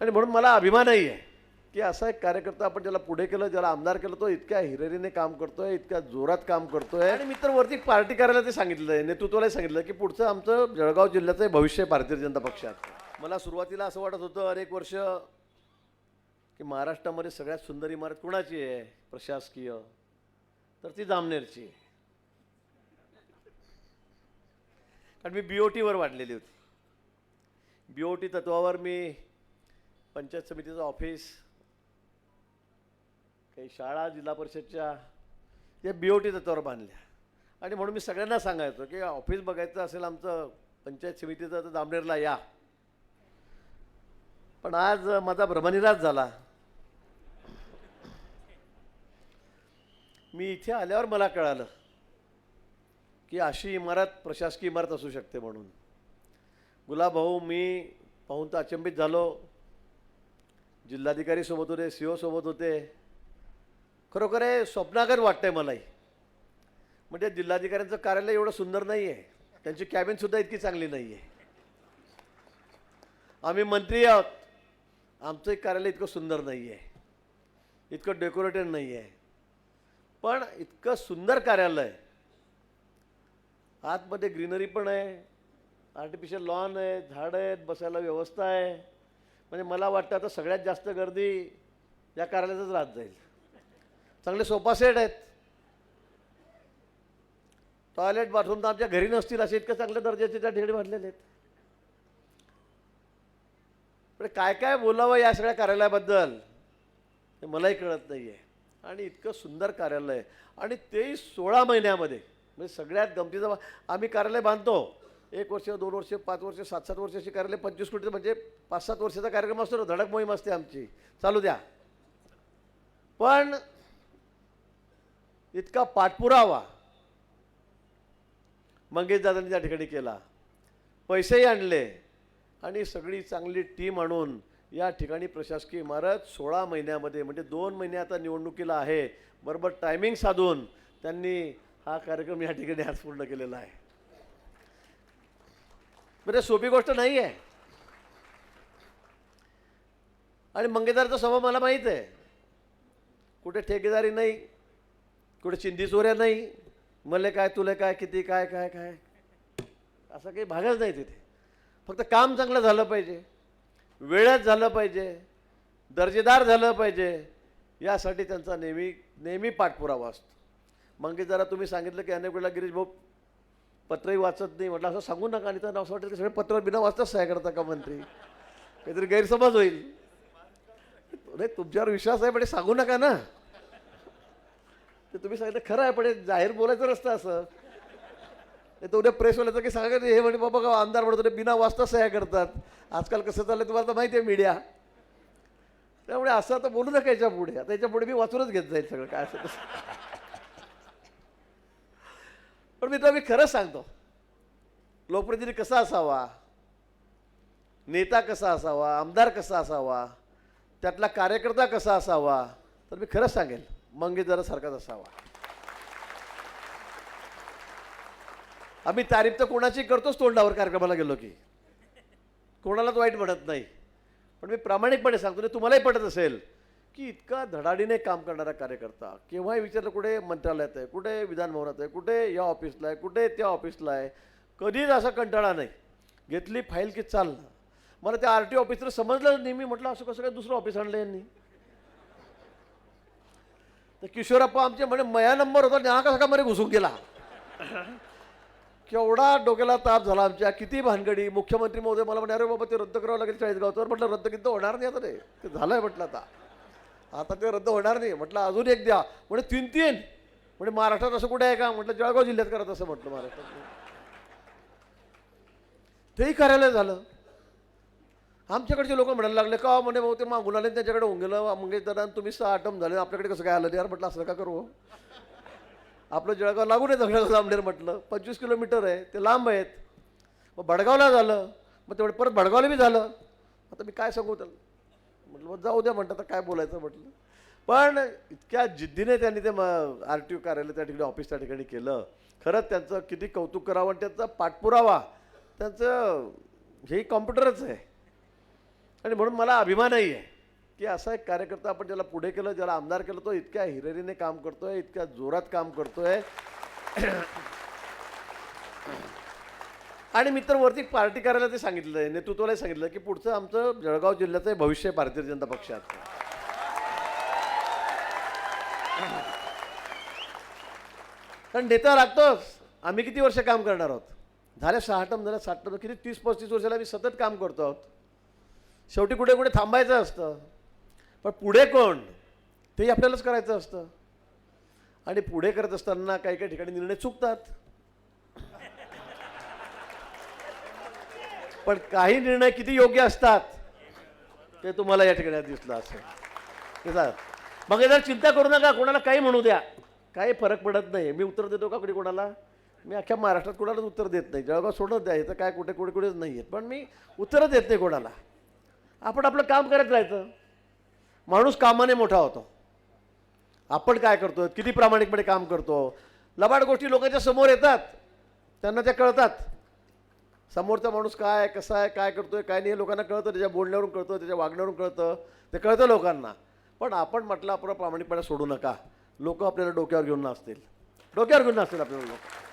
आणि म्हणून मला अभिमानही आहे की असा एक कार्यकर्ता आपण ज्याला पुढे केलं ज्याला आमदार केलं तो इतक्या हिरेरीने काम करतोय इतक्या जोरात काम करतोय. आणि मी तर वरती पार्टी करायला ते सांगितलं आहे नेतृत्वालाही सांगितलं की पुढचं आमचं जळगाव जिल्ह्याचं भविष्य भारतीय जनता पक्षात. मला सुरुवातीला असं वाटत होतं अनेक वर्ष की महाराष्ट्रामध्ये सगळ्यात सुंदर इमारत कुणाची आहे? प्रशासकीय. तर ती जामनेरची. आहे कारण मी बी ओ टीवर वाढलेली होती. बी ओ टी तत्वावर मी पंचायत समितीचं ऑफिस काही शाळा जिल्हा परिषदच्या या बी ओ टी तत्वावर बांधल्या. आणि म्हणून मी सगळ्यांना सांगायचो की ऑफिस बघायचं असेल आमचं पंचायत समितीचं तर दामनेरला या. पण आज माझा भ्रमनिराश झाला. मी इथे आल्यावर मला कळालं की अशी इमारत प्रशासकीय इमारत असू शकते म्हणून. गुलाबभाऊ मी पाहून तर अचंबित झालो. जिल्हाधिकारी सोबत होते सी ओ सोबत होते. खरोखर हे स्वप्नागर वाटतंय मलाही. म्हणजे जिल्हाधिकाऱ्यांचं कार्यालय एवढं सुंदर नाही आहे त्यांची कॅबिनसुद्धा इतकी चांगली नाही आहे आम्ही मंत्री आहोत. आमचं एक कार्यालय इतकं सुंदर नाही आहे इतकं डेकोरेटेड नाही आहे पण इतकं सुंदर कार्यालय. आतमध्ये ग्रीनरी पण आहे. आर्टिफिशियल लॉन आहे झाडं आहेत बसायला व्यवस्था आहे. म्हणजे मला वाटतं आता सगळ्यात जास्त गर्दी या कार्यालयातच राहत जाईल. चांगले सोफा सेट आहेत. टॉयलेट बाथरूम तर आमच्या घरी नसतील असे इतकं चांगल्या दर्जाचे त्या ठिकाणी बांधलेले आहेत. पण काय काय बोलावं या सगळ्या कार्यालयाबद्दल हे मलाही कळत नाही आहे आणि इतकं सुंदर कार्यालय आहे. आणि तेही सोळा महिन्यामध्ये. म्हणजे सगळ्यात गमतीचं आम्ही कार्यालय बांधतो. एक वर्ष दोन वर्ष पाच वर्ष सात सात वर्ष असे कार्यालय पंचवीस कोटी म्हणजे पाच सात वर्षाचा कार्यक्रम असतो ना धडक मोहीम असते आमची. चालू द्या. पण इतका पाठपुरावा मंगेश दादांनी त्या ठिकाणी केला. पैसेही आणले आणि सगळी चांगली टीम आणून या ठिकाणी प्रशासकीय इमारत सोळा महिन्यामध्ये म्हणजे दोन महिने आता निवडणुकीला आहे. बरोबर टायमिंग साधून त्यांनी हा कार्यक्रम या ठिकाणी आज पूर्ण केलेला आहे. म्हणजे सोपी गोष्ट नाही आहे आणि मंगेदारचा स्वभाव मला माहीत आहे. कुठे ठेकेदारी नाही कुठे चिंधी चोऱ्या नाही मले काय तुले काय किती काय काय काय. असं काही भागच नाही तिथे. फक्त काम चांगलं झालं पाहिजे वेळेत झालं पाहिजे दर्जेदार झालं पाहिजे यासाठी त्यांचा नेहमी नेहमी पाठपुरावा असतो. मग जरा तुम्ही सांगितलं की अनेक वेळेला गिरीश भाऊ पत्रही वाचत नाही म्हटलं असं सांगू नका आणि त्यांना असं वाटेल की सगळे पत्र बिना वाचताच सह्या करता का मंत्री? काहीतरी गैरसमज होईल. नाही तुमच्यावर विश्वास आहे पण सांगू नका ना. ते तुम्ही सांगितलं खरं आहे पण जाहीर बोलायचं रस्ता असं. नाही तर उद्या प्रेसवाल्याचं की सांगा हे म्हणे बाबा का आमदार म्हणतो ते बिना वाचता सह्या करतात. आजकाल कसं चाललंय तुम्हाला तर माहिती आहे मीडिया. त्यामुळे असं आता बोलू नका याच्यापुढे. आता याच्यापुढे मी वाचूनच घेत जाईल सगळं काय असं तसं. पण मित्र मी खरंच सांगतो. लोकप्रतिनिधी कसा असावा? नेता कसा असावा? आमदार कसा असावा? त्यातला कार्यकर्ता कसा असावा? तर मी खरंच सांगेल मंगेशदारासारखाच असावा. आम्ही तारीफ तर कोणाची करतोच तोंडावर कार्यक्रमाला गेलो की. कोणालाच वाईट म्हणत नाही. पण मी प्रामाणिकपणे सांगतो आणि तुम्हालाही पटत असेल की इतका धडाडीने काम करणारा कार्यकर्ता केव्हाही विचारलं कुठे मंत्रालयात आहे कुठे विधानभवनात आहे कुठे या ऑफिसला आहे कुठे त्या ऑफिसला आहे कधीच असा कंटाळा नाही. घेतली फाईल की चाललं. मला त्या आर टी ऑफिसर समजलं नेहमी म्हटलं असं कसं काय दुसरं ऑफिस आणलं यांनी? तर किशोरप्पा आमचे म्हणे मया नंबर होता आणि हा कसा का मध्ये घुसून गेला? केवढा डोक्याला ताप झाला आमच्या किती भानगडी. मुख्यमंत्री महोदय मला म्हणे अरे बाबा ते रद्द करावं लागेल चाळीसगावचं म्हटलं रद्द किती होणार नाही आता रे ते झालंय म्हटलं आता. आता ते रद्द होणार नाही. म्हटलं अजून एक द्या. म्हणजे तीन तीन. म्हणजे महाराष्ट्रात असं कुठे आहे का? म्हटलं जळगाव जिल्ह्यात करत असं म्हटलं महाराष्ट्रात. तेही कार्यालय झालं. आमच्याकडचे लोक म्हणायला लागले का हो? म्हणे भाऊ ते मागून आले त्याच्याकडे होऊन गेलं. मंगेश तुम्ही सहा आटम झाले. आपल्याकडे कसं काय आलं यार म्हटलं असं का करू हो? आपलं जळगाव लागून आहे जळगाव जामनेर म्हटलं. पंचवीस किलोमीटर आहे. ते लांब आहेत. मग भडगावला झालं. मग तेवढं परत भडगावला बी झालं. आता मी काय सांगू त्याला? म्हटलं मग जाऊ द्या म्हणतात आता काय बोलायचं? म्हटलं. पण इतक्या जिद्दीने त्यांनी ते आर टी ओ कार्यालय त्या ठिकाणी ऑफिस त्या ठिकाणी केलं. खरंच त्यांचं किती कौतुक करावं आणि त्यांचा पाठपुरावा त्यांचं हेही कॉम्प्युटरच आहे. आणि म्हणून मला अभिमानही आहे की असा एक कार्यकर्ता आपण ज्याला पुढे केलं ज्याला आमदार केलं तो इतक्या हिररीने काम करतोय इतक्या जोरात काम करतोय. आणि मित्र वरती पार्टी करायला ते सांगितलं आहे नेतृत्वाला सांगितलं की पुढचं आमचं जळगाव जिल्ह्याचं भविष्य भारतीय जनता पक्षात कारण नेता लागतोच आम्ही किती वर्ष काम करणार आहोत? झाल्या सहा टम झाल्या सात टम किती तीस पस्तीस वर्षाला आम्ही सतत काम करतो आहोत. शेवटी कुठे कुठे थांबायचं असतं. पण पुढे कोण? तेही आपल्यालाच करायचं असतं. आणि पुढे करत असताना काही काही ठिकाणी निर्णय चुकतात. पण काही निर्णय किती योग्य असतात ते तुम्हाला या ठिकाणी दिसलं असेल. जा. मग जर चिंता करू नका कोणाला काही म्हणू द्या. काही फरक पडत नाही. मी उत्तर देतो का कुठे कोणाला? मी अख्ख्या महाराष्ट्रात कोणालाच उत्तर देत नाही. जळगाव सोडत द्या. इथं काय कुठे कुठे कुठेच नाही आहेत पण मी उत्तरं देत नाही कोणाला. आपण आपलं काम करत राहायचं. माणूस कामाने मोठा होतो. आपण काय करतो किती प्रामाणिकपणे काम करतो? लबाड गोष्टी लोकांच्या समोर येतात. त्यांना त्या कळतात. समोरचा माणूस काय आहे कसा आहे काय करतोय काय नाही हे लोकांना कळतं त्याच्या बोलण्यावरून कळतं त्याच्या वागण्यावरून कळतं ते कळतं लोकांना. पण आपण म्हटलं आपण प्रामाणिकपणे सोडू नका. लोक आपल्याला डोक्यावर घेऊन नसतील डोक्यावर घेऊन नसतील आपल्याला लोक.